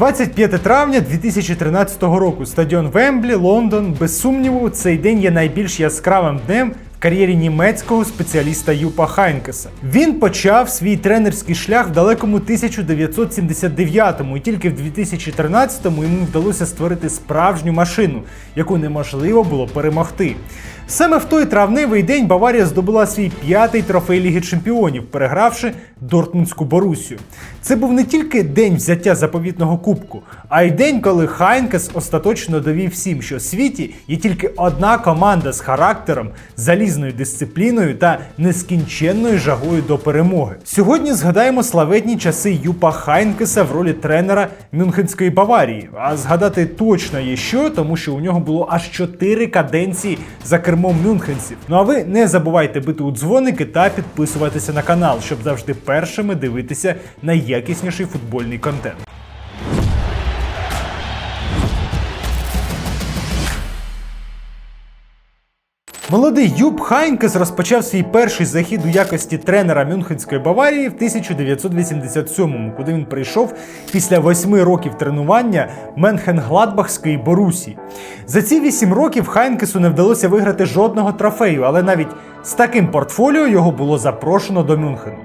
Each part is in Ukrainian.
25 травня 2013 року. Стадіон Вемблі, Лондон. Без сумніву, цей день є найбільш яскравим днем кар'єрі німецького спеціаліста Юпа Хайнкеса. Він почав свій тренерський шлях в далекому 1979-му, і тільки в 2013-му йому вдалося створити справжню машину, яку неможливо було перемогти. Саме в той травневий день Баварія здобула свій п'ятий трофей Ліги Чемпіонів, перегравши Дортмундську Борусію. Це був не тільки день взяття заповітного кубку, а й день, коли Хайнкес остаточно довів всім, що в світі є тільки одна команда з характером, залізною дисципліною та нескінченною жагою до перемоги. Сьогодні згадаємо славетні часи Юпа Хайнкеса в ролі тренера Мюнхенської Баварії. А згадати точно є що, тому що у нього було аж чотири каденції за кермом мюнхенців. Ну а ви не забувайте бити у дзвоники та підписуватися на канал, щоб завжди першими дивитися найякісніший футбольний контент. Молодий Юб Хайнкес розпочав свій перший захід у якості тренера Мюнхенської Баварії в 1987-му, куди він прийшов після восьми років тренування Менхенгладбахської Борусі. За ці вісім років Хайнкесу не вдалося виграти жодного трофею, але навіть з таким портфоліо його було запрошено до Мюнхену.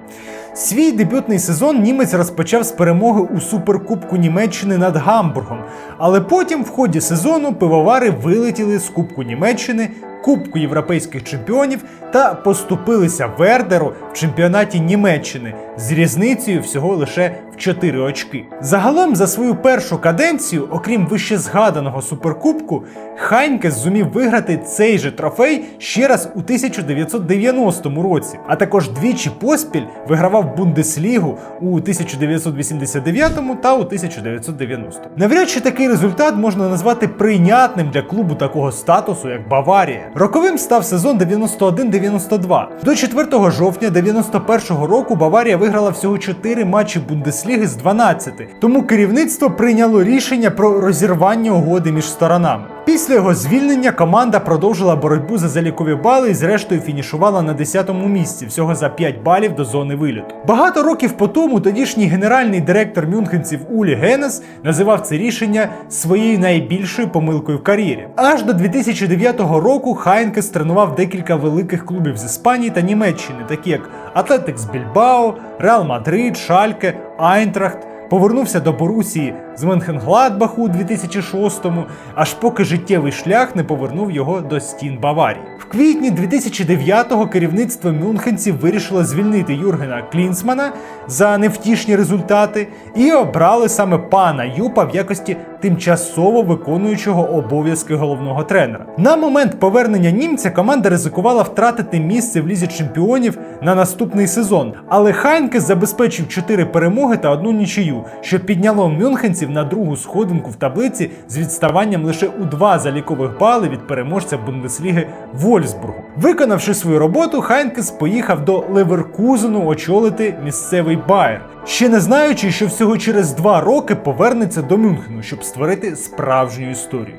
Свій дебютний сезон німець розпочав з перемоги у суперкубку Німеччини над Гамбургом, але потім в ході сезону пивовари вилетіли з Кубку Німеччини, Кубку європейських чемпіонів та поступилися Вердеру в чемпіонаті Німеччини з різницею всього лише в 4 очки. Загалом за свою першу каденцію, окрім вище згаданого суперкубку, Хайнкес зумів виграти цей же трофей ще раз у 1990 році, а також двічі поспіль вигравав Бундеслігу у 1989 та у 1990. Навряд чи такий результат можна назвати прийнятним для клубу такого статусу, як Баварія. Роковим став сезон 91-92. До 4 жовтня 91 року Баварія виграла всього 4 матчі Бундесліги з 12, тому керівництво прийняло рішення про розірвання угоди між сторонами. Після його звільнення команда продовжила боротьбу за залікові бали і зрештою фінішувала на 10-му місці, всього за 5 балів до зони вильоту. Багато років по тому тодішній генеральний директор мюнхенців Улі Генес називав це рішення своєю найбільшою помилкою в кар'єрі. Аж до 2009 року Хайнкес тренував декілька великих клубів з Іспанії та Німеччини, такі як Атлетикс Більбао, Реал Мадрид, Шальке, Айнтрахт. Повернувся до Борусії з Менхенгладбаху у 2006-му, аж поки життєвий шлях не повернув його до стін Баварії. В квітні 2009-го керівництво мюнхенців вирішило звільнити Юргена Клінсмана за невтішні результати і обрали саме пана Юпа в якості тимчасово виконуючого обов'язки головного тренера. На момент повернення німця команда ризикувала втратити місце в лізі чемпіонів на наступний сезон, але Хайнкес забезпечив 4 перемоги та одну нічию, що підняло мюнхенців на другу сходинку в таблиці з відставанням лише у два залікових бали від переможця Бундесліги Вольсбургу. Виконавши свою роботу, Хайнкес поїхав до Леверкузену очолити місцевий Байер, ще не знаючи, що всього через два роки повернеться до Мюнхену, щоб створити справжню історію.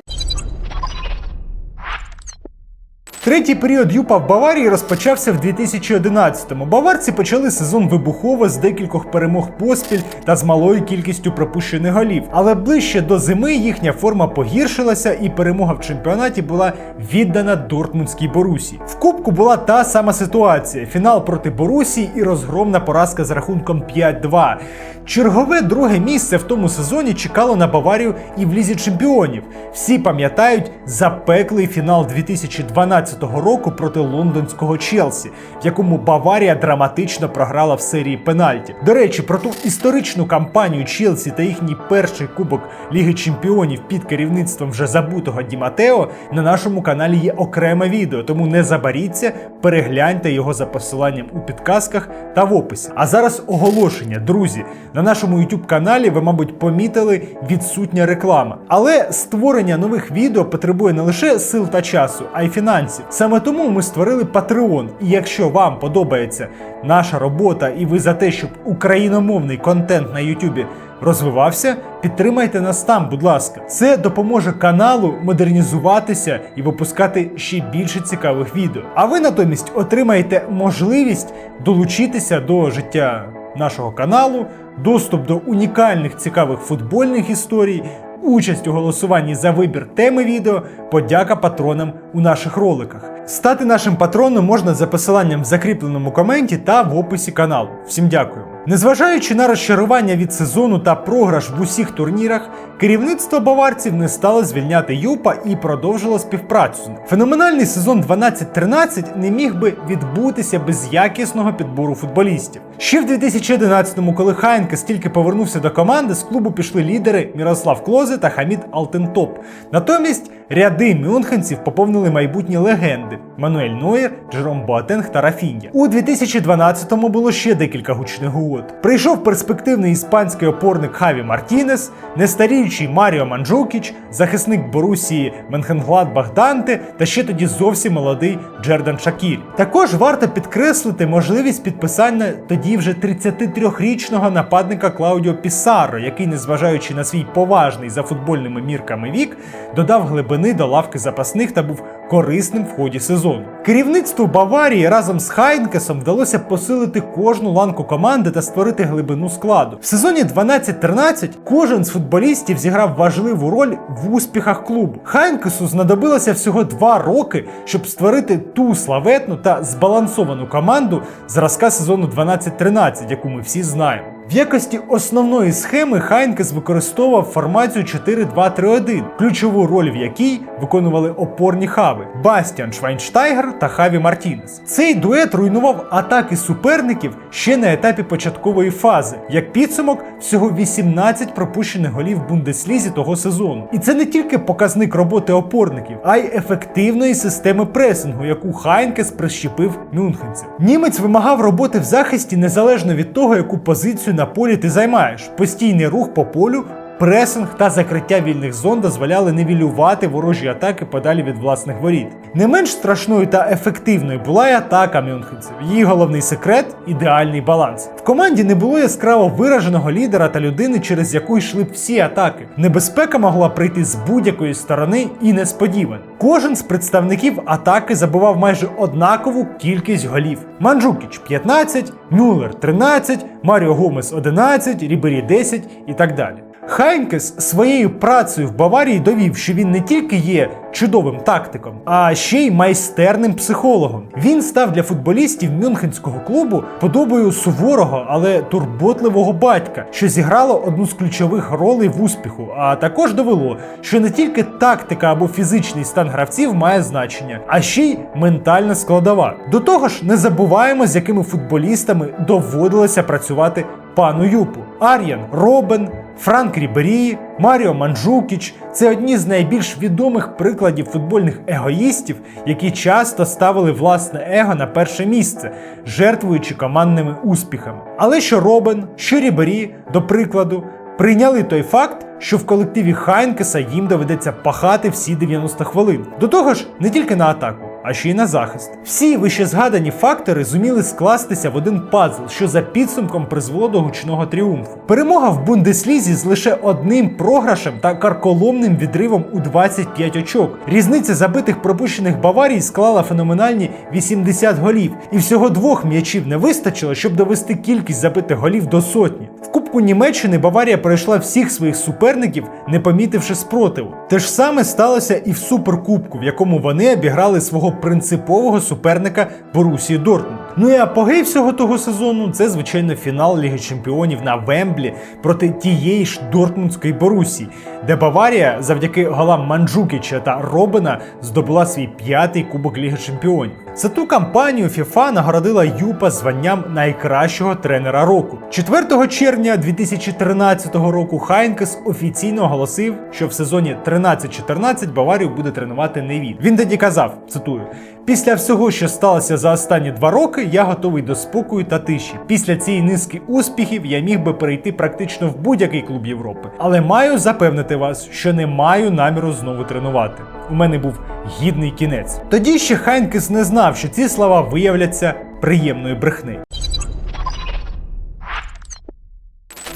Третій період Юпа в Баварії розпочався в 2011-му. Баварці почали сезон вибухово з декількох перемог поспіль та з малою кількістю пропущених голів. Але ближче до зими їхня форма погіршилася, і перемога в чемпіонаті була віддана Дортмундській Борусі. В Кубку була та сама ситуація: фінал проти Борусі і розгромна поразка з рахунком 5-2. Чергове друге місце в тому сезоні чекало на Баварію і в лізі чемпіонів. Всі пам'ятають запеклий фінал 2012 року проти лондонського Челсі, в якому Баварія драматично програла в серії пенальтів. До речі, про ту історичну кампанію Челсі та їхній перший кубок Ліги Чемпіонів під керівництвом вже забутого Ді Матео на нашому каналі є окреме відео, тому не забаріться, перегляньте його за посиланням у підказках та в описі. А зараз оголошення, друзі. На нашому YouTube каналі ви, мабуть, помітили відсутня реклама. Але створення нових відео потребує не лише сил та часу, а й фінансів. Саме тому ми створили Patreon. І якщо вам подобається наша робота, і ви за те, щоб україномовний контент на YouTube розвивався, підтримайте нас там, будь ласка. Це допоможе каналу модернізуватися і випускати ще більше цікавих відео. А ви натомість отримаєте можливість долучитися до життя нашого каналу, доступ до унікальних цікавих футбольних історій, участь у голосуванні за вибір теми відео, подяка патронам у наших роликах. Стати нашим патроном можна за посиланням в закріпленому коменті та в описі каналу. Всім дякую. Незважаючи на розчарування від сезону та програш в усіх турнірах, керівництво баварців не стало звільняти Юпа і продовжило співпрацю. Феноменальний сезон 12-13 не міг би відбутися без якісного підбору футболістів. Ще в 2011-му, коли Хайнкес тільки повернувся до команди, з клубу пішли лідери Мірослав Клозе та Хамід Алтентоп. Натомість ряди мюнхенців поповнили майбутні легенди Мануель Нойер, Джером Боатенг та Рафінья. У 2012-му було ще декілька гучних угод. Прийшов перспективний іспанський опорник Хаві Мартінес, нестаріючий Маріо Манджукіч, захисник Борусії Менхенгладбах Данте та ще тоді зовсім молодий Джердан Шакірі. Також варто підкреслити можливість підписання тоді вже 33-річного нападника Клаудіо Пісарро, який, незважаючи на свій поважний за футбольними мірками вік, додав глибини до лавки запасних та був корисним в ході сезону. Керівництву Баварії разом з Хайнкесом вдалося посилити кожну ланку команди та створити глибину складу. В сезоні 12-13 кожен з футболістів зіграв важливу роль в успіхах клубу. Хайнкесу знадобилося всього два роки, щоб створити ту славетну та збалансовану команду зразка сезону 12-13, яку ми всі знаємо. В якості основної схеми Хайнкес використовував формацію 4-2-3-1, ключову роль в якій виконували опорні хави Бастіан Швайнштайгер та Хаві Мартінес. Цей дует руйнував атаки суперників ще на етапі початкової фази. Як підсумок, всього 18 пропущених голів в Бундеслізі того сезону. І це не тільки показник роботи опорників, а й ефективної системи пресингу, яку Хайнкес прищепив мюнхенців. Німець вимагав роботи в захисті незалежно від того, яку позицію на полі ти займаєш. Постійний рух по полю. Пресинг та закриття вільних зон дозволяли нівелювати ворожі атаки подалі від власних воріт. Не менш страшною та ефективною була й атака мюнхенців. Її головний секрет ідеальний баланс. В команді не було яскраво вираженого лідера та людини, через яку йшли б всі атаки. Небезпека могла прийти з будь-якої сторони і несподівано. Кожен з представників атаки забував майже однакову кількість голів. Манджукіч 15, Мюллер 13, Маріо Гомес 11, Рібері 10 і так далі. Хайнкес своєю працею в Баварії довів, що він не тільки є чудовим тактиком, а ще й майстерним психологом. Він став для футболістів мюнхенського клубу подобою суворого, але турботливого батька, що зіграло одну з ключових ролей в успіху, а також довело, що не тільки тактика або фізичний стан гравців має значення, а ще й ментальна складова. До того ж, не забуваємо, з якими футболістами доводилося працювати пану Юпу. Ар'ян Робен, Франк Рібері, Маріо Манджукіч це одні з найбільш відомих прикладів футбольних егоїстів, які часто ставили власне его на перше місце, жертвуючи командними успіхами. Але що Робен, що Рібері, до прикладу, прийняли той факт, що в колективі Хайнкеса їм доведеться пахати всі 90 хвилин. До того ж, не тільки на атаку а ще й на захист. Всі вище згадані фактори зуміли скластися в один пазл, що за підсумком призвело до гучного тріумфу. Перемога в Бундеслізі з лише одним програшем та карколомним відривом у 25 очок. Різниця забитих пропущених Баварії склала феноменальні 80 голів, і всього двох м'ячів не вистачило, щоб довести кількість забитих голів до сотні. В Кубку Німеччини Баварія пройшла всіх своїх суперників, не помітивши спротиву. Те ж саме сталося і в суперкубку, в якому вони обіграли свого принципового суперника Борусії Дортмунд. Ну і апогей всього того сезону це звичайно фінал Ліги Чемпіонів на Вемблі проти тієї ж Дортмундської Борусії, де Баварія завдяки голам Манджукіча та Робина здобула свій п'ятий кубок Ліги Чемпіонів. За ту кампанію FIFA нагородила Юпа званням найкращого тренера року. 4 червня 2013 року Хайнкес офіційно оголосив, що в сезоні 13-14 Баварію буде тренувати не він. Він тоді казав, цитую. Після всього, що сталося за останні два роки, я готовий до спокою та тиші. Після цієї низки успіхів я міг би перейти практично в будь-який клуб Європи. Але маю запевнити вас, що не маю наміру знову тренувати. У мене був гідний кінець. Тоді ще Хайнкес не знав, що ці слова виявляться приємною брехнею.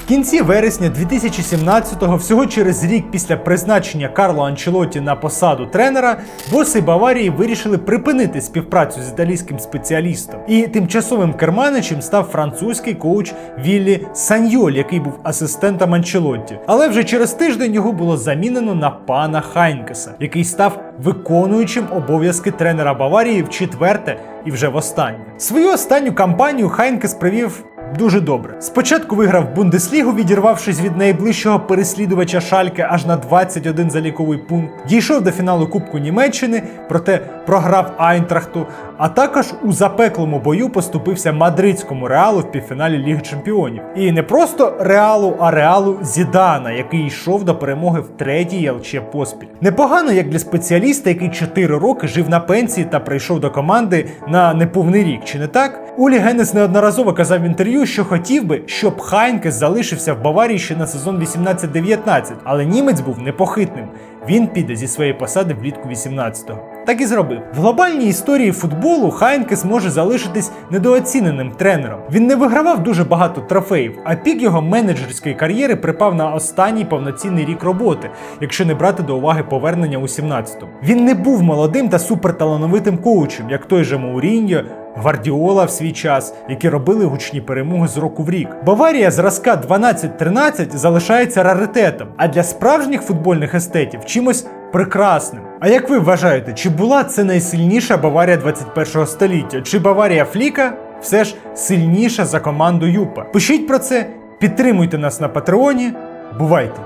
В кінці вересня 2017-го, всього через рік після призначення Карло Анчелоті на посаду тренера, боси Баварії вирішили припинити співпрацю з італійським спеціалістом. І тимчасовим керманичем став французький коуч Віллі Саньоль, який був асистентом Анчелотті. Але вже через тиждень його було замінено на пана Хайнкеса, який став виконуючим обов'язки тренера Баварії в четверте і вже востаннє. Свою останню кампанію Хайнкес провів дуже добре. Спочатку виграв Бундеслігу, відірвавшись від найближчого переслідувача Шальке аж на 21 заліковий пункт. Дійшов до фіналу Кубку Німеччини, проте програв Айнтрахту. А також у запеклому бою поступився мадридському реалу в півфіналі Ліги Чемпіонів. І не просто реалу, а реалу Зідана, який йшов до перемоги в третій ЛЧ поспіль. Непогано, як для спеціаліста, який 4 роки жив на пенсії та прийшов до команди на неповний рік, чи не так? Улі Генес неодноразово казав в інтерв'ю, що хотів би, щоб Хайнкес залишився в Баварії ще на сезон 18-19, але німець був непохитним. Він піде зі своєї посади влітку 18-го. Так і зробив. В глобальній історії футболу Хайнкес може залишитись недооціненим тренером. Він не вигравав дуже багато трофеїв, а пік його менеджерської кар'єри припав на останній повноцінний рік роботи, якщо не брати до уваги повернення у 17-му. Він не був молодим та суперталановитим коучем, як той же Мауріньо, Гвардіола в свій час, які робили гучні перемоги з року в рік. Баварія зразка 12-13 залишається раритетом, а для справжніх футбольних естетів чимось прекрасним. А як ви вважаєте, чи була це найсильніша Баварія 21 століття? Чи Баварія Фліка все ж сильніша за команду Юпа? Пишіть про це, підтримуйте нас на Патреоні. Бувайте!